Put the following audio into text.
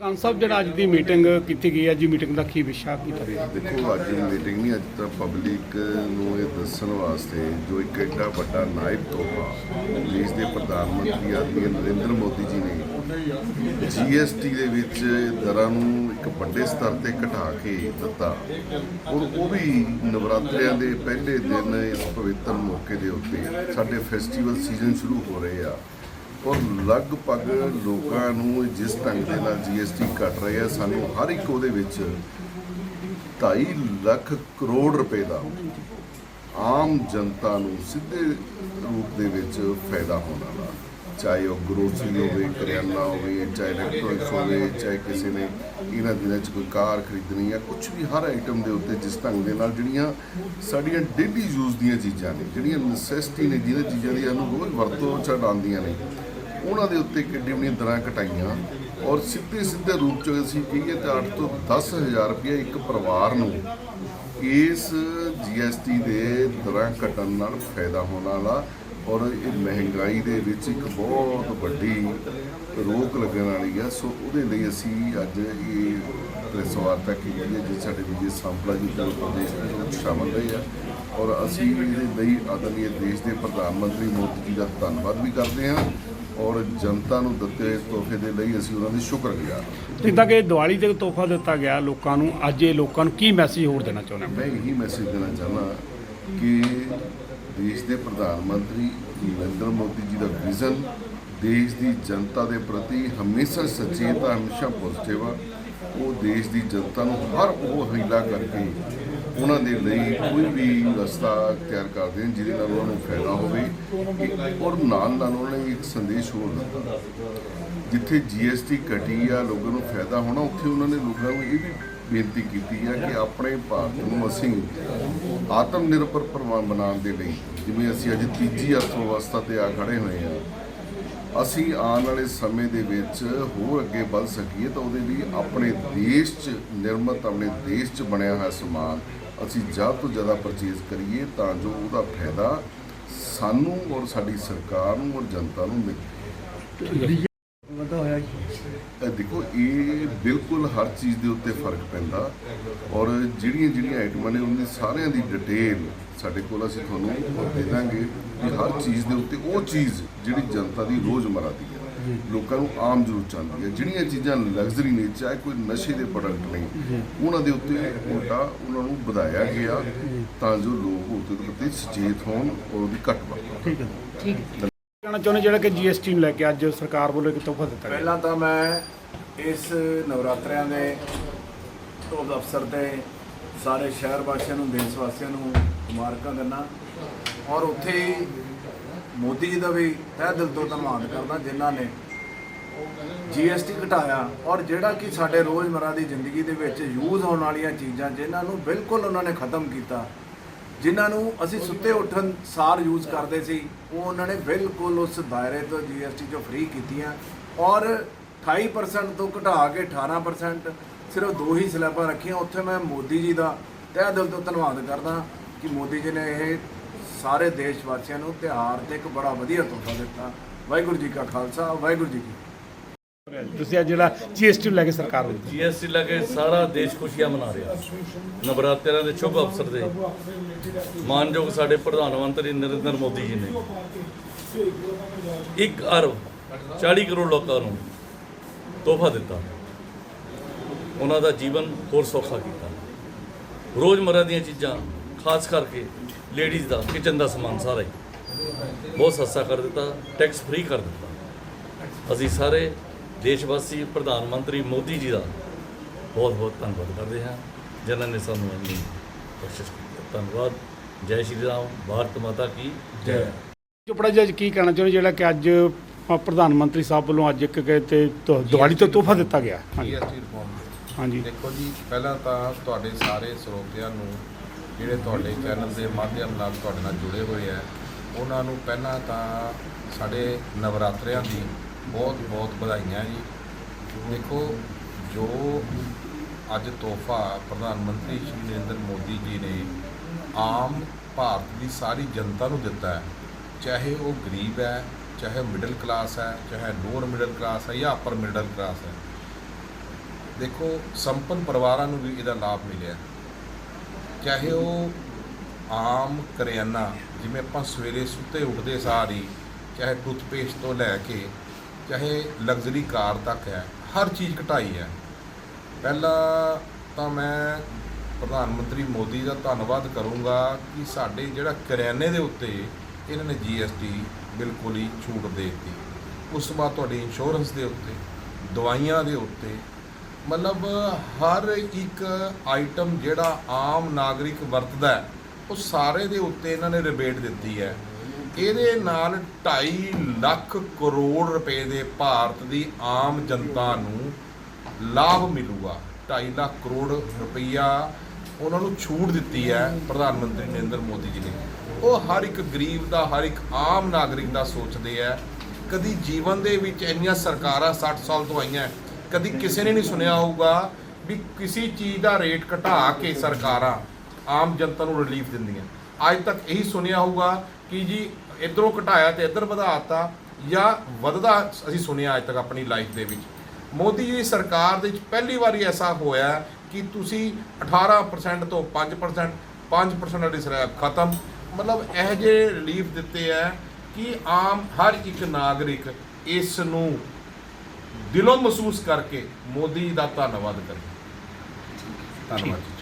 ਖਾਨ ਸਾਹਿਬ, ਜਿਹੜਾ ਅੱਜ ਦੀ ਮੀਟਿੰਗ ਕੀਤੀ ਗਈ ਹੈ ਜੀ ਮੀਟਿੰਗ ਦਾ ਕੀ ਵਿਸ਼ਾ, ਕੀ ਤਰੇ ਦੇਖੋ, ਅੱਜ ਦੀ ਮੀਟਿੰਗ ਨਹੀਂ, ਅੱਜ ਤਾਂ ਪਬਲਿਕ ਨੂੰ ਇਹ ਦੱਸਣ ਵਾਸਤੇ ਜੋ ਇੱਕ ਐਡਾ ਵੱਡਾ ਨਾਇਬ ਤੋਹਫਾ ਦੇਸ਼ ਦੇ ਪ੍ਰਧਾਨ ਮੰਤਰੀ ਆਦਮੀ ਨਰਿੰਦਰ ਮੋਦੀ ਜੀ ਨੇ ਜੀਐਸਟੀ ਦੇ ਵਿੱਚ ਦਰਾਂ ਨੂੰ ਇੱਕ ਵੱਡੇ ਸਤਰ ਤੇ ਘਟਾ ਕੇ ਦਿੱਤਾ। ਔਰ ਉਹ ਵੀ ਨਵਰਾਤਰਿਆਂ ਦੇ ਪਹਿਲੇ ਦਿਨ ਇਸ ਪਵਿੱਤਰ ਮੌਕੇ ਦੇ ਉੱਤੇ ਸਾਡੇ ਫੈਸਟੀਵਲ ਸੀਜ਼ਨ ਸ਼ੁਰੂ ਹੋ ਰਹੇ ਆ। ਔਰ ਲਗਭਗ ਲੋਕਾਂ ਨੂੰ ਜਿਸ ਢੰਗ ਦੇ ਨਾਲ ਜੀਐਸਟੀ ਕੱਟ ਰਹੇ ਆ ਸਾਨੂੰ ਹਰ ਇੱਕ ਉਹਦੇ ਵਿੱਚ 2.5 ਲੱਖ ਕਰੋੜ ਰੁਪਏ ਦਾ ਆਮ ਜਨਤਾ ਨੂੰ ਸਿੱਧੇ ਰੂਪ ਦੇ ਵਿੱਚ ਫਾਇਦਾ ਹੋਣ ਵਾਲਾ। ਚਾਹੇ ਉਹ ਗਰੋਸਰੀ ਹੋਵੇ, ਕਰਿਆਨਾ ਹੋਵੇ, ਚਾਹੇ ਇਲੈਕਟ੍ਰੋਨਿਕਸ ਹੋਵੇ, ਚਾਹੇ ਕਿਸੇ ਨੇ ਇਹਨਾਂ ਦਿਨਾਂ 'ਚ ਕੋਈ ਕਾਰ ਖਰੀਦਣੀ ਹੈ ਕੁਝ ਵੀ ਹਰ ਆਈਟਮ ਦੇ ਉੱਤੇ ਜਿਸ ਢੰਗ ਦੇ ਨਾਲ ਜਿਹੜੀਆਂ ਸਾਡੀਆਂ ਡੇਲੀ ਯੂਜ਼ ਦੀਆਂ ਚੀਜ਼ਾਂ ਨੇ, ਜਿਹੜੀਆਂ ਨੈਸੈਸਿਟੀ ਨੇ, ਜਿਹਨਾਂ ਚੀਜ਼ਾਂ ਦੀ ਸਾਨੂੰ ਰੋਜ਼ ਵਰਤੋਂ ਚ ਆਉਂਦੀਆਂ ਨੇ, ਉਹਨਾਂ ਦੇ ਉੱਤੇ ਕਿੱਡੀ ਬੜੀਆਂ ਦਰਾਂ ਘਟਾਈਆਂ ਔਰ ਸਿੱਧੇ ਸਿੱਧੇ ਰੂਪ ਚ ਅਸੀਂ ਕਹੀਏ ਤਾਂ 8 ਤੋਂ 10000 ਰੁਪਏ ਇੱਕ ਪਰਿਵਾਰ ਨੂੰ ਇਸ ਜੀਐਸਟੀ ਦੇ ਦਰਾਂ ਘਟਣ ਨਾਲ ਫਾਇਦਾ ਹੋਣ ਵਾਲਾ ਔਰ ਇਹ ਮਹਿੰਗਾਈ ਦੇ ਵਿੱਚ ਇੱਕ ਬਹੁਤ ਵੱਡੀ ਰੋਕ ਲੱਗਣ ਵਾਲੀ ਆ। ਸੋ ਉਹਦੇ ਲਈ ਅਸੀਂ ਅੱਜ ਇਹ ਪ੍ਰੈਸ ਵਾਰਤਾ ਕੀਤੀ ਹੈ ਜਿਸ ਸਾਡੇ ਵਿਜੇ ਸੰਪਲਾ ਜੀ ਉੱਤਰ ਪ੍ਰਦੇਸ਼ ਦੇ ਵਿੱਚ ਸ਼ਾਮਲ ਰਹੇ ਆ। ਔਰ ਅਸੀਂ ਇਹਦੇ ਲਈ ਆਦਰਨੀय ਦੇਸ਼ ਦੇ ਪ੍ਰਧਾਨ ਮੰਤਰੀ ਮੋਦੀ ਜੀ ਦਾ ਧੰਨਵਾਦ ਵੀ ਕਰਦੇ ਹਾਂ ਔਰ ਜਨਤਾ ਨੂੰ ਦਿੱਤੇ ਤੋਹਫੇ ਦੇ ਲਈ ਅਸੀਂ ਉਹਨਾਂ ਦੇ ਸ਼ੁਕਰਗੁਜ਼ਾਰ ਜਿੱਦਾਂ ਕਿ ਦੀਵਾਲੀ ਤੇ ਤੋਹਫਾ ਦਿੱਤਾ ਗਿਆ ਲੋਕਾਂ ਨੂੰ ਅੱਜ ਇਹ ਲੋਕਾਂ ਨੂੰ ਕੀ ਮੈਸੇਜ ਹੋਰ ਦੇਣਾ ਚਾਹੁੰਦੇ ਮੈਂ ਇਹੀ ਮੈਸੇਜ ਦੇਣਾ ਚਾਹੁੰਦਾ ਕਿ ਦੇਸ਼ ਦੇ ਪ੍ਰਧਾਨ ਮੰਤਰੀ ਨਰਿੰਦਰ ਮੋਦੀ ਜੀ ਦਾ ਵਿਜ਼ਨ, ਦੇਸ਼ ਦੀ ਜਨਤਾ ਦੇ ਪ੍ਰਤੀ ਹਮੇਸ਼ਾ ਸਚੇਤ ਆ, ਹਮੇਸ਼ਾ ਪੋਜ਼ਿਟਿਵ ਆ। ਉਹ ਦੇਸ਼ ਦੀ ਜਨਤਾ ਨੂੰ ਹਰ ਉਹ ਹੀਲਾ ਕਰਕੇ ਉਹਨਾਂ ਦੇ ਲਈ ਕੋਈ ਵੀ ਰਸਤਾ ਤਿਆਰ ਕਰਦੇ ਨੇ ਜਿਹਦੇ ਨਾਲ ਉਹਨਾਂ ਨੂੰ ਫਾਇਦਾ ਹੋਵੇ ਔਰ ਨਾਲ ਨਾਲ ਉਹਨਾਂ ਨੇ ਇੱਕ ਸੰਦੇਸ਼ ਹੋਰ ਦਿੱਤਾ। ਜਿੱਥੇ ਜੀਐਸਟੀ ਘਟੀ ਆ, ਲੋਕਾਂ ਨੂੰ ਫਾਇਦਾ ਹੋਣਾ, ਉੱਥੇ ਉਹਨਾਂ ਨੇ ਲੋਕਾਂ ਨੂੰ ਇਹ ਵੀ ਬੇਨਤੀ ਕੀਤੀ ਹੈ ਕਿ ਆਪਣੇ ਭਾਰਤ ਨੂੰ ਅਸੀਂ ਆਤਮ ਨਿਰਭਰ ਪ੍ਰਵਾਨ ਬਣਾਉਣ ਦੇ ਲਈ, ਜਿਵੇਂ ਅਸੀਂ ਅੱਜ ਤੀਜੀ ਅਰਥ ਵਿਵਸਥਾ ਤੇ ਆ ਖੜੇ ਹੋਏ ਆ ਅਸੀਂ ਆਉਣ ਵਾਲੇ ਸਮੇਂ ਦੇ ਵਿੱਚ ਹੋਰ ਅੱਗੇ ਵੱਧ ਸਕੀਏ ਤਾਂ ਉਹਦੇ ਲਈ ਆਪਣੇ ਦੇਸ਼ 'ਚ ਨਿਰਮਤ, ਆਪਣੇ ਦੇਸ਼ 'ਚ ਬਣਿਆ ਹੋਇਆ ਸਮਾਨ ਅਸੀਂ ਜ਼ਿਆਦਾ ਤੋਂ ਜ਼ਿਆਦਾ ਪਰਚੇਜ਼ ਕਰੀਏ ਤਾਂ ਜੋ ਉਹਦਾ ਫਾਇਦਾ ਸਾਨੂੰ ਔਰ ਸਾਡੀ ਸਰਕਾਰ ਨੂੰ ਔਰ ਜਨਤਾ ਨੂੰ ਮਿਲੇ। ਇਹ ਦੇਖੋ ਇਹ ਬਿਲਕੁਲ ਹਰ ਚੀਜ਼ ਦੇ ਉੱਤੇ ਫ਼ਰਕ ਪੈਂਦਾ। ਔਰ ਜਿਹੜੀਆਂ ਜਿਹੜੀਆਂ ਆਈਟਮਾਂ ਨੇ ਉਹਨਾਂ ਦੀ ਸਾਰਿਆਂ ਦੀ ਡਿਟੇਲ ਸਾਡੇ ਕੋਲ ਅਸੀਂ ਤੁਹਾਨੂੰ ਦੇ ਦਾਂਗੇ ਕਿ ਹਰ ਚੀਜ਼ ਦੇ ਉੱਤੇ ਉਹ ਚੀਜ਼ ਜਿਹੜੀ ਜਨਤਾ ਦੀ ਰੋਜ਼ਮਰਾ ਦੀ ਹੈ। ਲੋਕਾਂ ਨੂੰ ਆਮ ਜ਼ਰੂਰਤ ਚਾਹੁੰਦੀ ਹੈ। ਜਿਹੜੀਆਂ ਚੀਜ਼ਾਂ ਲਗਜ਼ਰੀ ਨੇ ਚਾਹੇ ਕੋਈ ਨਸ਼ੇ ਦੇ ਪ੍ਰੋਡਕਟ ਨੇ ਉਹਨਾਂ ਦੇ ਉੱਤੇ ਉਲਟਾ ਉਹਨਾਂ ਨੂੰ ਵਧਾਇਆ ਗਿਆ ਤਾਂ ਜੋ ਲੋਕ ਉਹਦੇ ਪ੍ਰਤੀ ਸੁਚੇਤ ਹੋਣ ਔਰ ਉਹਦੀ ਘੱਟ ਵਰਤੋਂ ਕਰਨ। ਕਹਿਣਾ ਚਾਹੁੰਦੇ ਜਿਹੜਾ ਕਿ ਜੀਐਸਟੀ ਨੂੰ ਲੈ ਕੇ ਅੱਜ ਸਰਕਾਰ ਵੱਲੋਂ ਇੱਕ ਤੋਹਫਾ ਦਿੱਤਾ ਗਿਆ। ਪਹਿਲਾਂ ਤਾਂ ਮੈਂ ਇਸ ਨਵਰਾਤਰਿਆਂ ਦੇ ਟੋਪ ਅਫਸਰ ਤੇ ਸਾਰੇ ਸ਼ਹਿਰ ਵਾਸੀਆਂ ਨੂੰ, ਦੇਸ਼ ਵਾਸੀਆਂ ਨੂੰ ਮੁਬਾਰਕਾਂ ਦਿੰਦਾ ਔਰ ਉੱਥੇ ਹੀ ਮੋਦੀ ਜੀ ਦਾ ਵੀ ਤਹਿ ਦਿਲ ਤੋਂ ਧੰਨਵਾਦ ਕਰਦਾ ਜਿਨ੍ਹਾਂ ਨੇ ਜੀਐਸਟੀ ਘਟਾਇਆ ਔਰ ਜਿਹੜਾ ਕਿ ਸਾਡੇ ਰੋਜ਼ਮਰਾ ਦੀ ਜ਼ਿੰਦਗੀ ਦੇ ਵਿੱਚ ਯੂਜ਼ ਹੋਣ ਵਾਲੀਆਂ ਚੀਜ਼ਾਂ ਜਿਨ੍ਹਾਂ ਨੂੰ ਬਿਲਕੁਲ ਉਹਨਾਂ ਨੇ ਖਤਮ ਕੀਤਾ ਜਿਨ੍ਹਾਂ ਨੂੰ ਅਸੀਂ ਸੁੱਤੇ ਉੱਠਣ ਸਾਰ ਯੂਜ਼ ਕਰਦੇ ਸੀ, ਉਹ ਉਹਨਾਂ ਨੇ ਬਿਲਕੁਲ ਉਸ ਦਾਇਰੇ ਤੋਂ ਜੀਐਸਟੀ ਚੋਂ ਫ੍ਰੀ ਕੀਤੀਆਂ ਔਰ 28% ਤੋਂ ਘਟਾ ਕੇ 18% ਸਿਰਫ ਦੋ ਹੀ ਸਲੈਬਾਂ ਰੱਖੀਆਂ। ਉੱਥੇ ਮੈਂ ਮੋਦੀ ਜੀ ਦਾ ਤਹਿ ਦਿਲ ਤੋਂ ਧੰਨਵਾਦ ਕਰਦਾ ਕਿ ਮੋਦੀ ਜੀ ਨੇ ਇਹ ਸਾਰੇ ਦੇਸ਼ ਵਾਸੀਆਂ ਨੂੰ ਤਿਉਹਾਰ ਤੇ ਇੱਕ ਬੜਾ ਵਧੀਆ ਤੋਹਫਾ ਦਿੱਤਾ। ਵਾਹਿਗੁਰੂ ਜੀ ਕਾ ਖਾਲਸਾ, ਵਾਹਿਗੁਰੂ ਜੀ ਕੀ ਤੁਸੀਂ ਅੱਜ ਜਿਹੜਾ ਜੀਐਸਟੀ ਲੈ ਕੇ ਸਰਕਾਰ ਵੱਲੋਂ ਜੀਐਸਟੀ ਲੈ ਕੇ ਸਾਰਾ ਦੇਸ਼ ਖੁਸ਼ੀਆਂ ਮਨਾ ਰਿਹਾ। ਨਵਰਾਤਰਿਆਂ ਦੇ ਸ਼ੁਭ ਅਵਸਰ ਦੇ ਮਾਨਯੋਗ ਸਾਡੇ ਪ੍ਰਧਾਨ ਮੰਤਰੀ ਨਰਿੰਦਰ ਮੋਦੀ ਜੀ ਨੇ 1 ਅਰਬ 40 ਕਰੋੜ ਲੋਕਾਂ ਨੂੰ ਤੋਹਫਾ ਦਿੱਤਾ। ਉਹਨਾਂ ਦਾ ਜੀਵਨ ਹੋਰ ਸੌਖਾ ਕੀਤਾ। ਰੋਜ਼ਮਰਰਾ ਦੀਆਂ ਚੀਜ਼ਾਂ, ਖਾਸ ਕਰਕੇ ਲੇਡੀਜ਼ ਦਾ ਕਿਚਨ ਦਾ ਸਮਾਨ ਸਾਰਾ ਹੀ ਬਹੁਤ ਸਸਤਾ ਕਰ ਦਿੱਤਾ ਟੈਕਸ ਫ੍ਰੀ ਕਰ ਦਿੱਤਾ। ਅਸੀਂ ਸਾਰੇ ਦੇਸ਼ ਵਾਸੀ ਪ੍ਰਧਾਨ ਮੰਤਰੀ ਮੋਦੀ ਜੀ ਦਾ ਬਹੁਤ ਬਹੁਤ ਧੰਨਵਾਦ ਕਰਦੇ ਹਾਂ। ਜਿਨ੍ਹਾਂ ਨੇ ਸਾਨੂੰ ਇੰਨੀ ਬਖਸ਼ਿਸ਼ ਕੀਤੀ। ਧੰਨਵਾਦ। ਜੈ ਸ਼੍ਰੀ ਰਾਮ। ਭਾਰਤ ਮਾਤਾ ਕੀ ਜੈ। ਚੋਪੜਾ ਜੀ ਅੱਜ ਕੀ ਕਹਿਣਾ ਚਾਹੁੰਦੇ ਜਿਹੜਾ ਕਿ ਅੱਜ ਪ੍ਰਧਾਨ ਮੰਤਰੀ ਸਾਹਿਬ ਵੱਲੋਂ ਅੱਜ ਇੱਕ ਕਿ ਤੇ ਦੀਵਾਲੀ ਤੋਂ ਤੋਹਫਾ ਦਿੱਤਾ ਗਿਆ। ਹਾਂਜੀ। ਹਾਂਜੀ। ਦੇਖੋ ਜੀ ਪਹਿਲਾਂ ਤਾਂ ਤੁਹਾਡੇ ਸਾਰੇ ਸਰੋਤਿਆਂ ਨੂੰ ਜਿਹੜੇ ਤੁਹਾਡੇ ਚੈਨਲ ਦੇ ਮਾਧਿਅਮ ਨਾਲ ਤੁਹਾਡੇ ਨਾਲ ਜੁੜੇ ਹੋਏ ਆ ਉਹਨਾਂ ਨੂੰ ਪਹਿਲਾਂ ਤਾਂ ਸਾਡੇ ਨਵਰਾਤਰਿਆਂ ਦੀ ਬਹੁਤ ਬਹੁਤ ਵਧਾਈਆਂ ਜੀ। ਦੇਖੋ, ਜੋ ਅੱਜ ਤੋਹਫਾ ਪ੍ਰਧਾਨ ਮੰਤਰੀ ਸ਼੍ਰੀ ਨਰਿੰਦਰ ਮੋਦੀ ਜੀ ਨੇ ਆਮ ਭਾਰਤ ਦੀ ਸਾਰੀ ਜਨਤਾ ਨੂੰ ਦਿੱਤਾ ਹੈ, ਚਾਹੇ ਉਹ ਗਰੀਬ ਹੈ, ਚਾਹੇ ਮਿਡਲ ਕਲਾਸ ਹੈ, ਚਾਹੇ ਲੋਅਰ ਮਿਡਲ ਕਲਾਸ ਹੈ ਜਾਂ ਅਪਰ ਮਿਡਲ ਕਲਾਸ ਹੈ। ਦੇਖੋ, ਸੰਪੰਨ ਪਰਿਵਾਰਾਂ ਨੂੰ ਵੀ ਇਹਦਾ ਲਾਭ ਮਿਲਿਆ। ਚਾਹੇ ਉਹ ਆਮ ਕਰਿਆਨਾ, ਜਿਵੇਂ ਆਪਾਂ ਸਵੇਰੇ ਸੁੱਤੇ ਉੱਠਦੇ ਸਾਰ ਹੀ, ਚਾਹੇ ਟੂਥਪੇਸਟ ਤੋਂ ਲੈ ਕੇ ਚਾਹੇ ਲਗਜ਼ਰੀ ਕਾਰ ਤੱਕ ਹੈ, ਹਰ ਚੀਜ਼ ਘਟਾਈ ਹੈ। ਪਹਿਲਾਂ ਤਾਂ ਮੈਂ ਪ੍ਰਧਾਨ ਮੰਤਰੀ ਮੋਦੀ ਦਾ ਧੰਨਵਾਦ ਕਰੂੰਗਾ ਕਿ ਸਾਡੇ ਜਿਹੜਾ ਕਰਿਆਨੇ ਦੇ ਉੱਤੇ ਇਹਨਾਂ ਨੇ ਜੀਐਸਟੀ ਬਿਲਕੁਲ ਹੀ ਛੂਟ ਦੇ ਦਿੱਤੀ। ਉਸ ਤੋਂ ਬਾਅਦ ਤੁਹਾਡੀ ਇੰਸ਼ੋਰੈਂਸ ਦੇ ਉੱਤੇ, ਦਵਾਈਆਂ ਦੇ ਉੱਤੇ, ਮਤਲਬ ਹਰ ਇੱਕ ਆਈਟਮ ਜਿਹੜਾ ਆਮ ਨਾਗਰਿਕ ਵਰਤਦਾ ਹੈ, ਉਹ ਸਾਰੇ ਦੇ ਉੱਤੇ ਇਹਨਾਂ ਨੇ ਰਿਬੇਟ ਦਿੱਤੀ ਹੈ। ਇਹਦੇ ਨਾਲ 2.5 ਲੱਖ ਕਰੋੜ ਰੁਪਏ ਦੇ ਭਾਰਤ ਦੀ ਆਮ ਜਨਤਾ ਨੂੰ ਲਾਭ ਮਿਲੂਗਾ। 2.5 ਲੱਖ ਕਰੋੜ ਰੁਪਈਆ ਉਹਨਾਂ ਨੂੰ ਛੂਟ ਦਿੱਤੀ ਹੈ ਪ੍ਰਧਾਨ ਮੰਤਰੀ ਨਰਿੰਦਰ ਮੋਦੀ ਜੀ ਨੇ। ਉਹ ਹਰ ਇੱਕ ਗਰੀਬ ਦਾ, ਹਰ ਇੱਕ ਆਮ ਨਾਗਰਿਕ ਦਾ ਸੋਚਦੇ ਹੈ ਕਦੀ ਜੀਵਨ ਦੇ ਵਿੱਚ ਇੰਨੀਆਂ ਸਰਕਾਰਾਂ 60 ਸਾਲ ਤੋਂ ਆਈਆਂ, ਕਦੀ ਕਿਸੇ ਨੇ ਨਹੀਂ ਸੁਣਿਆ ਹੋਊਗਾ ਵੀ ਕਿਸੇ ਚੀਜ਼ ਦਾ ਰੇਟ ਘਟਾ ਕੇ ਸਰਕਾਰਾਂ ਆਮ ਜਨਤਾ ਨੂੰ ਰਿਲੀਫ ਦਿੰਦੀਆਂ। ਅੱਜ ਤੱਕ ਇਹੀ ਸੁਣਿਆ ਹੋਊਗਾ ਕਿ ਜੀ ਇਧਰੋਂ ਘਟਾਇਆ ਤੇ ਇੱਧਰ ਵਧਾਤਾ ਜਾਂ ਵਧਦਾ ਅਸੀਂ ਸੁਣਿਆ ਅੱਜ ਤੱਕ ਆਪਣੀ ਲਾਈਫ ਦੇ ਵਿੱਚ। ਮੋਦੀ ਜੀ ਦੀ ਸਰਕਾਰ ਦੇ ਵਿੱਚ ਪਹਿਲੀ ਵਾਰੀ ਐਸਾ ਹੋਇਆ ਕਿ ਤੁਸੀਂ 18% ਤੋਂ 5% 5% ਵਾਲੀ ਸਲੈਬ ਖਤਮ। ਮਤਲਬ ਇਹ ਜਿਹੇ ਰਿਲੀਫ ਦਿੱਤੇ ਹੈ ਕਿ ਆਮ ਹਰ ਇੱਕ ਨਾਗਰਿਕ ਇਸ ਨੂੰ ਦਿਲੋਂ ਮਹਿਸੂਸ ਕਰਕੇ ਮੋਦੀ ਦਾ ਧੰਨਵਾਦ ਕਰੇ। ਧੰਨਵਾਦ ਜੀ।